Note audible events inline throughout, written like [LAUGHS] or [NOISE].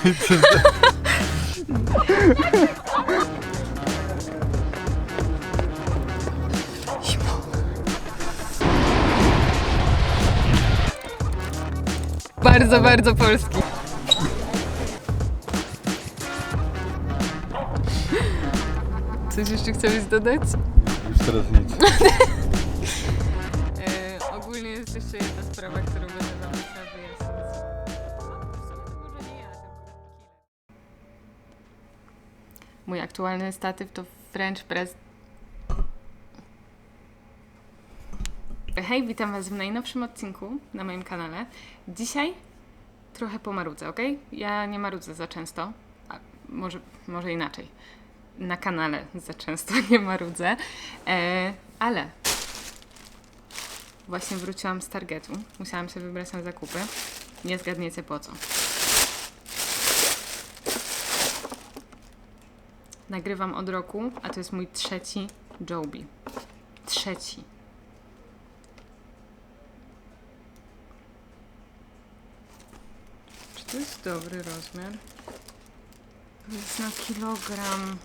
[LAUGHS] Bardzo, bardzo polski. Coś jeszcze chciałeś dodać? Już teraz nic. [LAUGHS] aktualny statyw to French Press. Hej, witam Was w najnowszym odcinku na moim kanale. Dzisiaj trochę pomarudzę, ok? Ja nie marudzę za często, a może, może inaczej. Na kanale za często [LAUGHS] nie marudzę, e, ale Właśnie wróciłam z Targetu. Musiałam się wybrać na zakupy. Nie zgadniecie po co. Nagrywam od roku, a to jest mój trzeci Joby. Trzeci. Czy to jest dobry rozmiar? To jest na kilogram.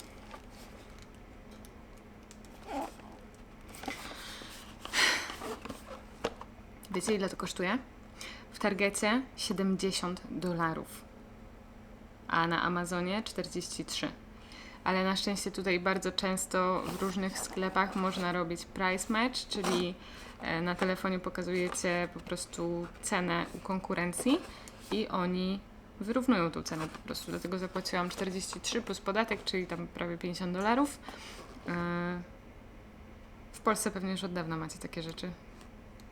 Wiecie ile to kosztuje? W Targecie 70 dolarów, a na Amazonie 43. Ale na szczęście tutaj bardzo często w różnych sklepach można robić price match, czyli e, na telefonie pokazujecie po prostu cenę u konkurencji i oni wyrównują tą cenę po prostu. Dlatego zapłaciłam 43 plus podatek, czyli tam prawie 50 dolarów. E, W Polsce pewnie już od dawna macie takie rzeczy.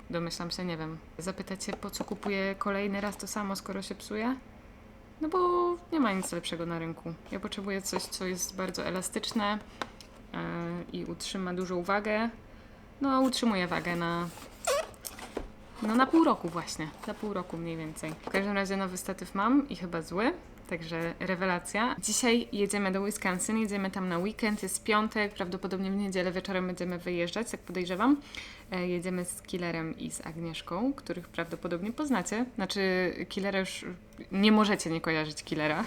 Domyślam się, nie wiem. Zapytacie, po co kupuję kolejny raz to samo, skoro się psuje? No bo nie ma nic lepszego na rynku. Ja potrzebuję coś, co jest bardzo elastyczne yy, i utrzyma dużą wagę. No, utrzymuje wagę na. No, na pół roku właśnie. Na pół roku mniej więcej. W każdym razie nowy statyw mam i chyba zły. Także rewelacja. Dzisiaj jedziemy do Wisconsin, jedziemy tam na weekend, jest piątek, prawdopodobnie w niedzielę wieczorem będziemy wyjeżdżać, jak podejrzewam. E, Jedziemy z Killerem i z Agnieszką, których prawdopodobnie poznacie. Znaczy, Killera już nie możecie nie kojarzyć Killera.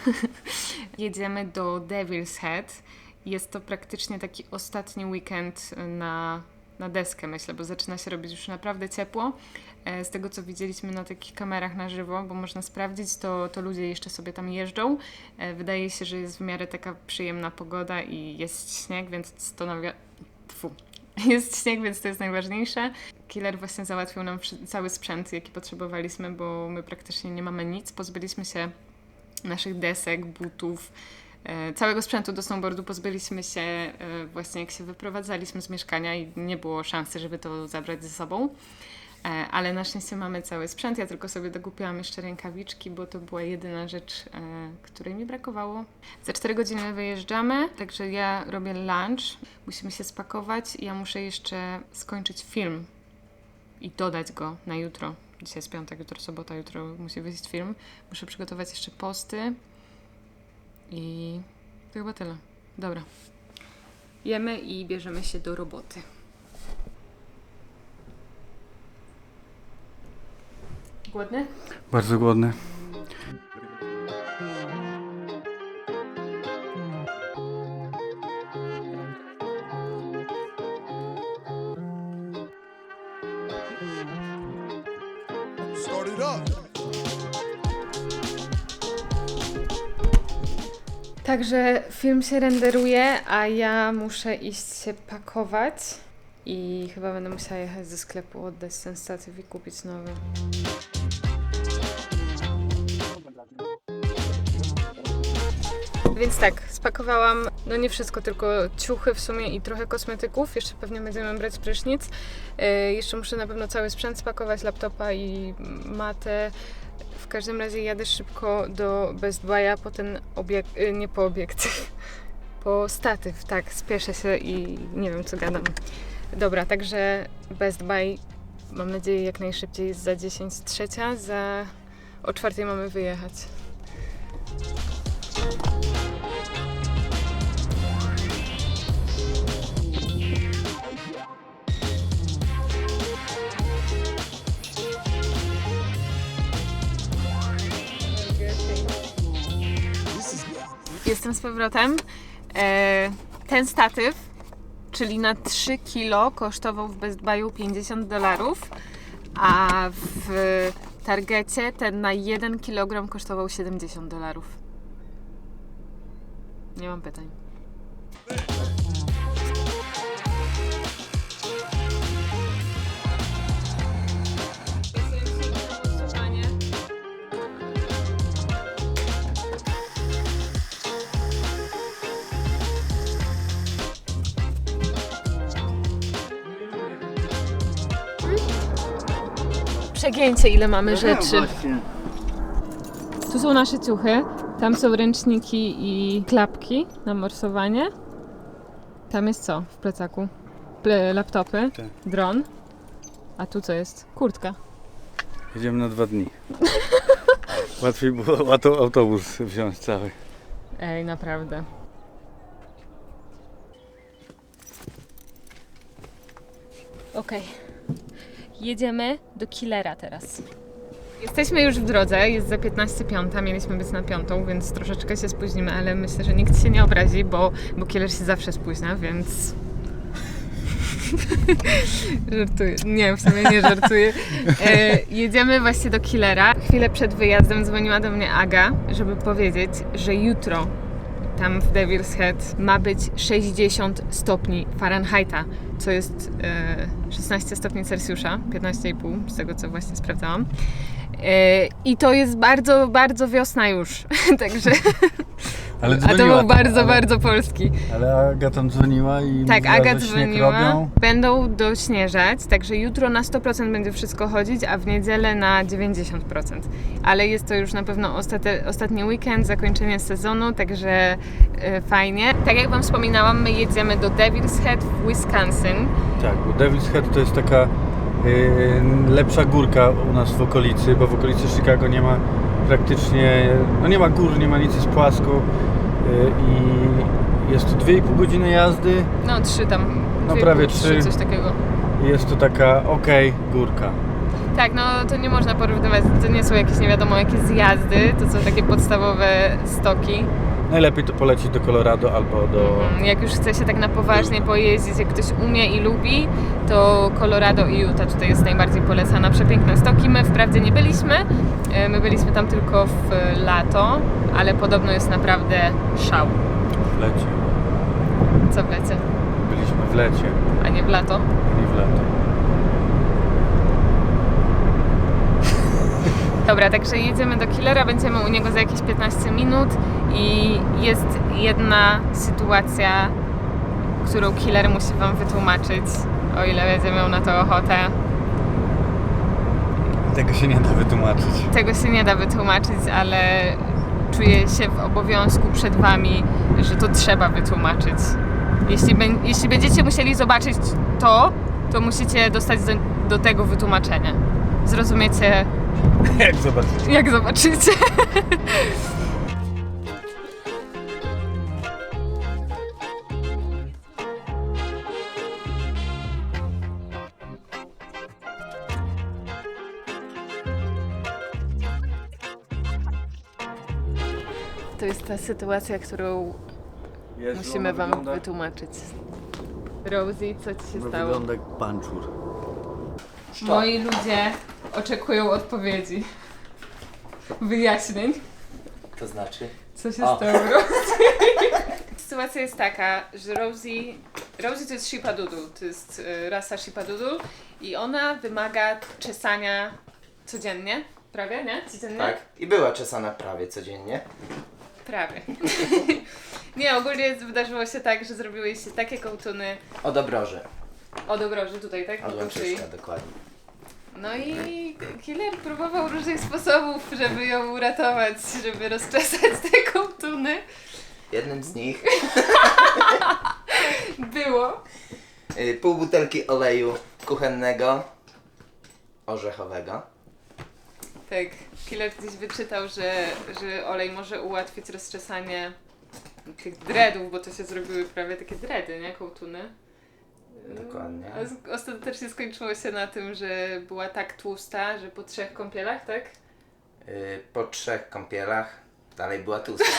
[LAUGHS] Jedziemy do Devil's Head. Jest to praktycznie taki ostatni weekend na, na deskę, myślę, bo zaczyna się robić już naprawdę ciepło. E, Z tego, co widzieliśmy na takich kamerach na żywo, bo można sprawdzić, to, to ludzie jeszcze sobie tam jeżdżą. E, Wydaje się, że jest w miarę taka przyjemna pogoda i jest śnieg, więc to nawia... Tfu. [LAUGHS] Jest śnieg, więc to jest najważniejsze. Killer właśnie załatwił nam cały sprzęt, jaki potrzebowaliśmy, bo my praktycznie nie mamy nic. Pozbyliśmy się naszych desek, butów, całego sprzętu do snowboardu pozbyliśmy się e, właśnie jak się wyprowadzaliśmy z mieszkania i nie było szansy, żeby to zabrać ze sobą. E, Ale na szczęście mamy cały sprzęt. Ja tylko sobie dokupiłam jeszcze rękawiczki, bo to była jedyna rzecz, e, której mi brakowało. Za 4 godziny wyjeżdżamy, także ja robię lunch. Musimy się spakować ja muszę jeszcze skończyć film i dodać go na jutro. Dzisiaj jest piątek, jutro sobota, jutro musi wyjść film. Muszę przygotować jeszcze posty i to chyba tyle. Dobra. Jemy i bierzemy się do roboty. Głodny? Bardzo głodny. Także film się renderuje, a ja muszę iść się pakować. I chyba będę musiała jechać ze sklepu, oddać ten statyw i kupić nowy. Więc tak, spakowałam, no nie wszystko, tylko ciuchy w sumie i trochę kosmetyków. Jeszcze pewnie będziemy brać prysznic. Yy, jeszcze muszę na pewno cały sprzęt spakować, laptopa i matę. W każdym razie jadę szybko do Best Buy'a po ten obiekt, yy, nie po obiekt, [LAUGHS] po statyw, tak, spieszę się i nie wiem co gadam. Dobra, także Best Buy, mam nadzieję jak najszybciej jest za 10 trzecia, za o czwartej mamy wyjechać. Jestem z powrotem. E, ten statyw, czyli na 3 kilo, kosztował w Best Buyu 50 dolarów, a w Targecie ten na 1 kg kosztował 70 dolarów. Nie mam pytań. Przegięcie, ile mamy rzeczy. Tu są nasze ciuchy, tam są ręczniki i klapki na morsowanie. Tam jest co w plecaku? Ple, laptopy, Tak. dron. A tu co jest? Kurtka. Jedziemy na dwa dni. [LAUGHS] Łatwiej było auto, autobus wziąć cały. Ej, naprawdę. Okej. Jedziemy do Killera teraz. Jesteśmy już w drodze, jest za 15.05, mieliśmy być na piątą, więc troszeczkę się spóźnimy, ale myślę, że nikt się nie obrazi, bo, bo Killer się zawsze spóźnia, więc... [LAUGHS] żartuję. Nie, w sumie nie żartuję. E, jedziemy właśnie do Killera. Chwilę przed wyjazdem dzwoniła do mnie Aga, żeby powiedzieć, że jutro tam w Devil's Head ma być 60 stopni Fahrenheita, co jest e, 16 stopni Celsjusza, 15,5 z tego co właśnie sprawdzałam. E, I to jest bardzo, bardzo wiosna już, [LAUGHS] także Ale a to dzwoniła był tam, bardzo, ale, bardzo polski. Ale Aga tam dzwoniła i Tak, mówiła, Aga że śnieg dzwoniła. robią. Będą dośnieżać, także jutro na 100% będzie wszystko chodzić, a w niedzielę na 90%. Ale jest to już na pewno ostate, ostatni weekend, zakończenie sezonu, także e, fajnie. Tak jak Wam wspominałam, my jedziemy do Devil's Head w Wisconsin. Tak, bo Devil's Head to jest taka y, lepsza górka u nas w okolicy, bo w okolicy Chicago nie ma praktycznie, no nie ma gór, nie ma nic, jest płasko y, i jest to 2,5 godziny jazdy No, trzy tam. No, prawie trzy. Coś takiego. i jest to taka okej górka. Tak, no to nie można porównywać, to nie są jakieś nie wiadomo jakie zjazdy, to są takie podstawowe stoki. Najlepiej to polecić do Colorado albo do... Mhm, Jak już chce się tak na poważnie pojeździć, jak ktoś umie i lubi, to Colorado i Utah tutaj jest najbardziej polecana. Przepiękne stoki. My wprawdzie nie byliśmy, e, my byliśmy tam tylko w lato, ale podobno jest naprawdę szał. w lecie. Co w lecie, Byliśmy w lecie, a nie w lato. nie w lato. Dobra, także jedziemy do Killera, będziemy u niego za jakieś 15 minut i jest jedna sytuacja, którą Killer musi Wam wytłumaczyć, o ile będzie miał na to ochotę. Tego się nie da wytłumaczyć. Tego się nie da wytłumaczyć, ale czuję się w obowiązku przed Wami, że to trzeba wytłumaczyć. Jeśli, jeśli będziecie musieli zobaczyć to, to musicie dostać do, do tego wytłumaczenia. Zrozumiecie, [LAUGHS] Jak zobaczycie. jak zobaczycie. [LAUGHS] ta sytuacja, którą musimy Wam wytłumaczyć. Rosie, co Ci się stało? Wygląda jak panczur. Moi ludzie oczekują odpowiedzi. Wyjaśnień. To znaczy? Co się O. stało Rosie? [LAUGHS] Sytuacja jest taka, że Rosie, Rosie to jest Shipadoodle, to jest e, rasa Shipadoodle i ona wymaga czesania codziennie, prawie, nie? Codziennie? Tak. I była czesana prawie codziennie. Prawie. [LAUGHS] nie, ogólnie wydarzyło się tak, że zrobiły się takie kołtuny Od obroży. od obroży tutaj, tak? Od dokładnie. No i killer próbował różnych sposobów, żeby ją uratować, żeby rozczesać te kołtuny. Jednym z nich [LAUGHS] Było. y, pół butelki oleju kuchennego, orzechowego. Tak, killer gdzieś wyczytał, że, że olej może ułatwić rozczesanie tych dreadów, bo to się zrobiły prawie takie dready, nie? Kołtuny. Dokładnie. Z- Ostatecznie skończyło się na tym, że była tak tłusta, że po trzech kąpielach, tak? Y, po trzech kąpielach dalej była tłusta. [LAUGHS]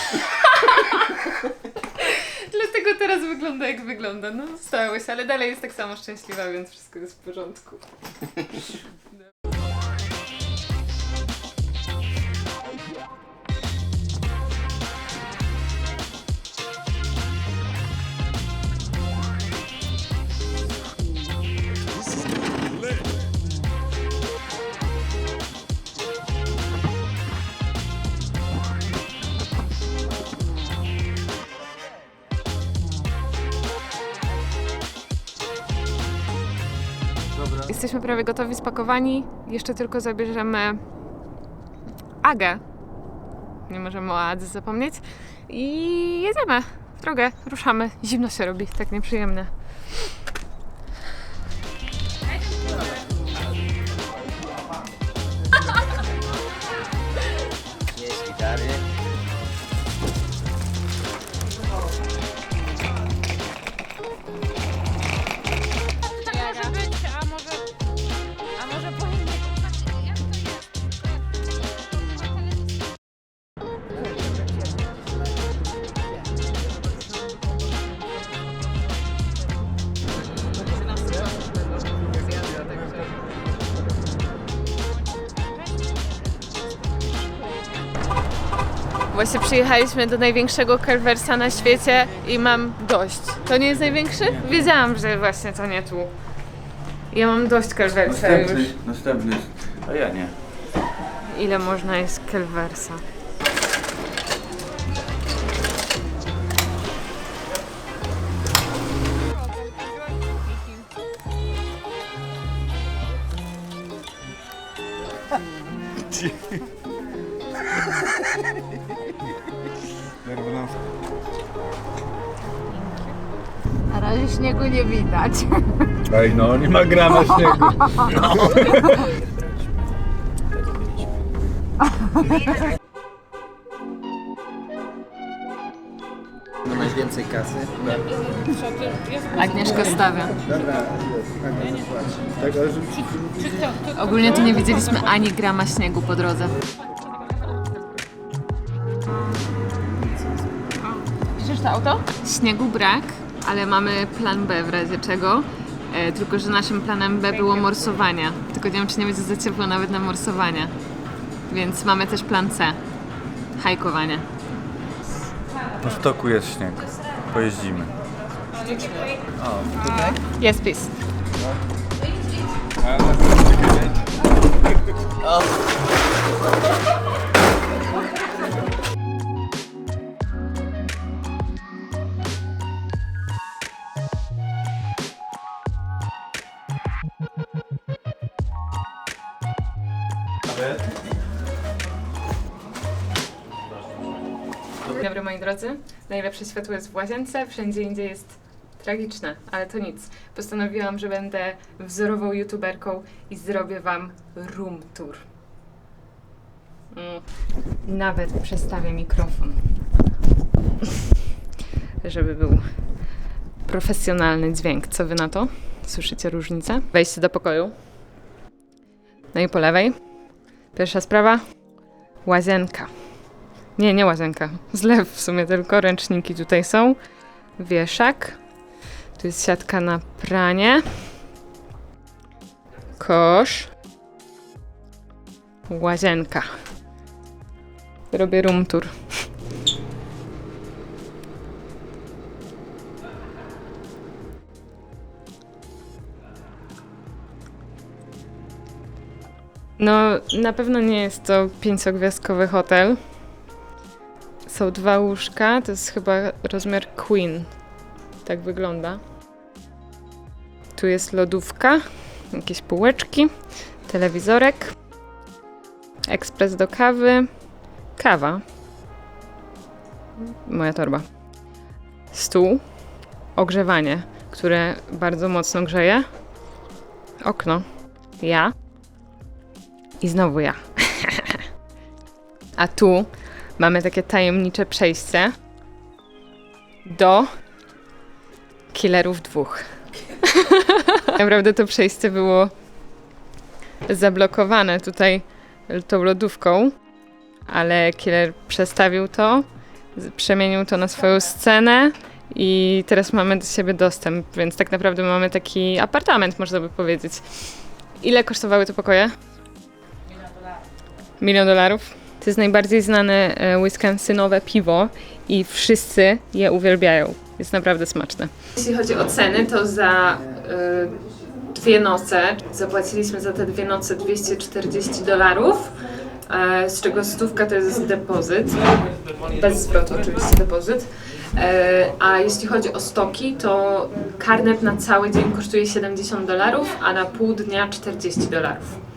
Dlatego teraz wygląda jak wygląda. No stało się, ale dalej jest tak samo szczęśliwa, więc wszystko jest w porządku. [LAUGHS] prawie gotowi, spakowani. Jeszcze tylko zabierzemy Agę. Nie możemy o Adze zapomnieć. I jedziemy w drogę, ruszamy. Zimno się robi, tak nieprzyjemne. Właśnie przyjechaliśmy do największego Kelversa na świecie i mam dość. To nie jest największy? Wiedziałam, że właśnie to nie tu. Ja mam dość Kelversa już. następny. A ja nie. Ile można jest Kelversa? Nie widać. Ej no, nie ma grama śniegu. [LAUGHS] No masz więcej kasy? Agnieszka stawia. Tak, ale żeby Ogólnie tu nie widzieliśmy ani grama śniegu po drodze. Widzisz to auto? Śniegu brak, ale mamy plan B w razie czego. E, tylko, że naszym planem B było morsowania. Tylko nie wiem, czy nie będzie za ciepło nawet na morsowania. Więc mamy też plan C. Hajkowanie. Na stoku jest śnieg. Pojeździmy. Yes, please. Dzień drodzy. Najlepsze światło jest w łazience, wszędzie indziej jest tragiczne, ale to nic. Postanowiłam, że będę wzorową youtuberką i zrobię wam room tour. Mm. Nawet przestawię mikrofon, [LAUGHS] żeby był profesjonalny dźwięk. Co wy na to? Słyszycie różnicę? Wejście do pokoju. No i po lewej. Pierwsza sprawa. Łazienka. Nie, nie łazienka. Zlew w sumie tylko. Ręczniki tutaj są. Wieszak. Tu jest siatka na pranie. Kosz. Łazienka. Robię room tour. No, na pewno nie jest to pięciogwiazdkowy hotel. Są dwa łóżka, to jest chyba rozmiar queen. Tak wygląda. Tu jest lodówka, jakieś półeczki, telewizorek, ekspres do kawy, kawa, moja torba, stół, ogrzewanie, które bardzo mocno grzeje, okno, ja i znowu ja. [LAUGHS] A tu mamy takie tajemnicze przejście do killerów dwóch. [LAUGHS] Naprawdę to przejście było zablokowane tutaj tą lodówką, ale killer przestawił to, przemienił to na swoją scenę i teraz mamy do siebie dostęp, więc tak naprawdę mamy taki apartament, można by powiedzieć. Ile kosztowały te pokoje? Milion dolarów. To jest najbardziej znane e, wisconsynowe piwo i wszyscy je uwielbiają. Jest naprawdę smaczne. Jeśli chodzi o ceny, to za y, dwie noce zapłaciliśmy za te dwie noce 240 dolarów, e, z czego stówka to jest depozyt. Bez zwrotu oczywiście depozyt. A jeśli chodzi o stoki, to karnet na cały dzień kosztuje 70 dolarów, a na pół dnia 40 dolarów.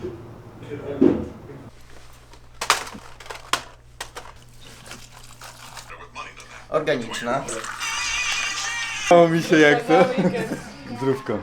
Organiczna. O mi się jak to? Zdrówko.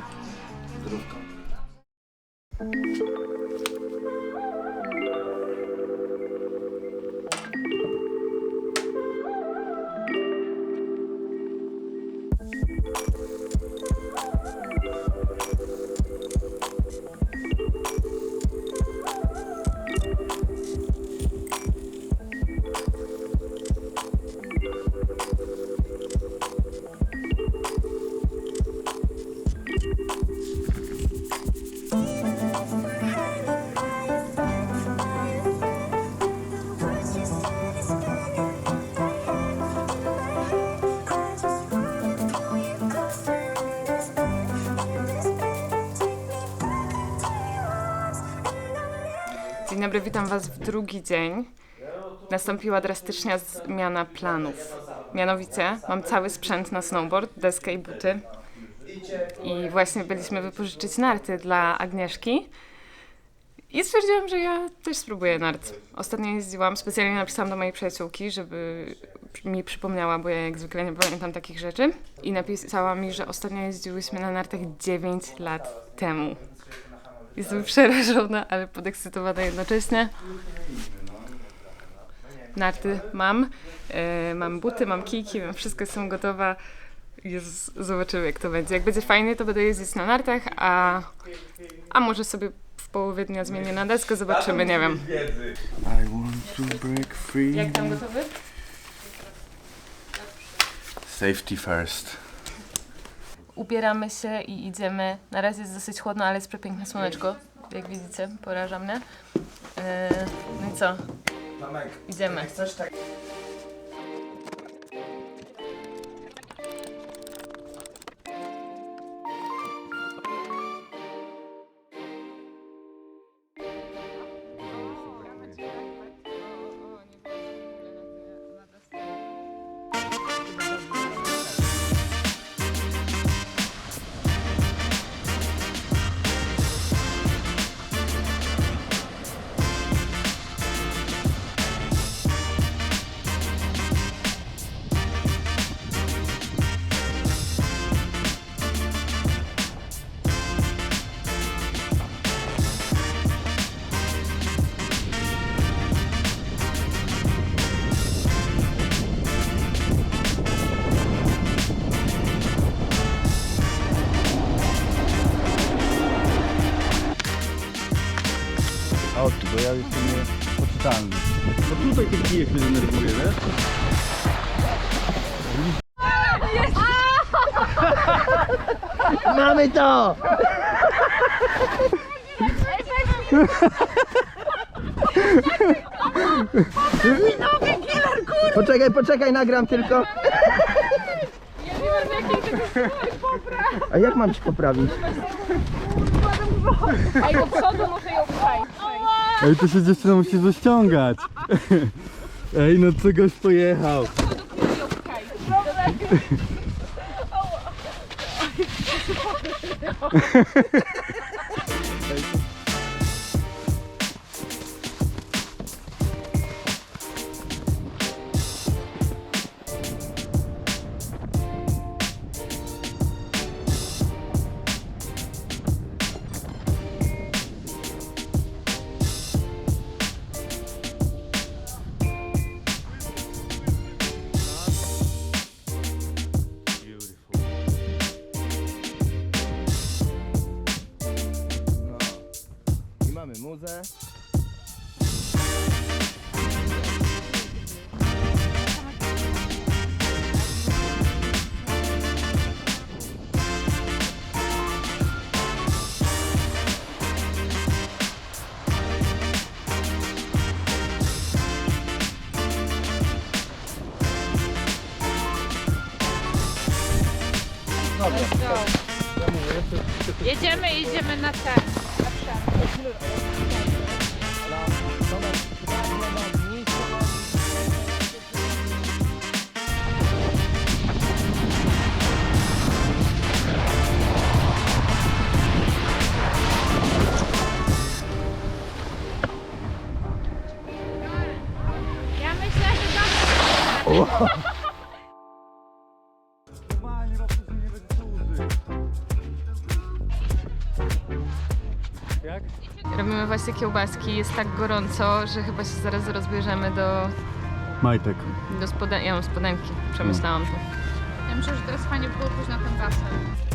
Dobry, witam Was w drugi dzień. Nastąpiła drastyczna zmiana planów. Mianowicie mam cały sprzęt na snowboard, deskę i buty. I właśnie byliśmy wypożyczyć narty dla Agnieszki. I stwierdziłam, że ja też spróbuję nart. Ostatnio jeździłam, specjalnie napisałam do mojej przyjaciółki, żeby mi przypomniała, bo ja jak zwykle nie pamiętam takich rzeczy. I napisała mi, że ostatnio jeździłyśmy na nartach 9 lat temu. Jestem przerażona, ale podekscytowana jednocześnie. Narty mam, e, mam buty, mam kijki, mam wszystko, jestem gotowa. Jezus, zobaczymy jak to będzie. Jak będzie fajnie, to będę jeździć na nartach, a, a może sobie w połowie dnia zmienię na deskę, zobaczymy, nie wiem. I want to break free. Jak tam gotowy? Safety first. Ubieramy się i idziemy. Na razie jest dosyć chłodno, ale jest przepiękne słoneczko. Jak widzicie, poraża mnie. E, no i co? Idziemy. Kijek mnie denerwuje, wiesz? [LAUGHS] Mamy to! Poczekaj, poczekaj, nagram tylko. A jak mam ci poprawić? Ej, to się dziewczyna musi zaściągać. Ej, no co goś pojechał. [LAUGHS] drodze. Dobra. Jedziemy, jedziemy na ten. Właśnie kiełbaski, jest tak gorąco, że chyba się zaraz rozbierzemy do, Majtek. do spodenki. Ja mam spodenki, przemyślałam to. Ja myślę, że teraz fajnie było pójść na ten basen.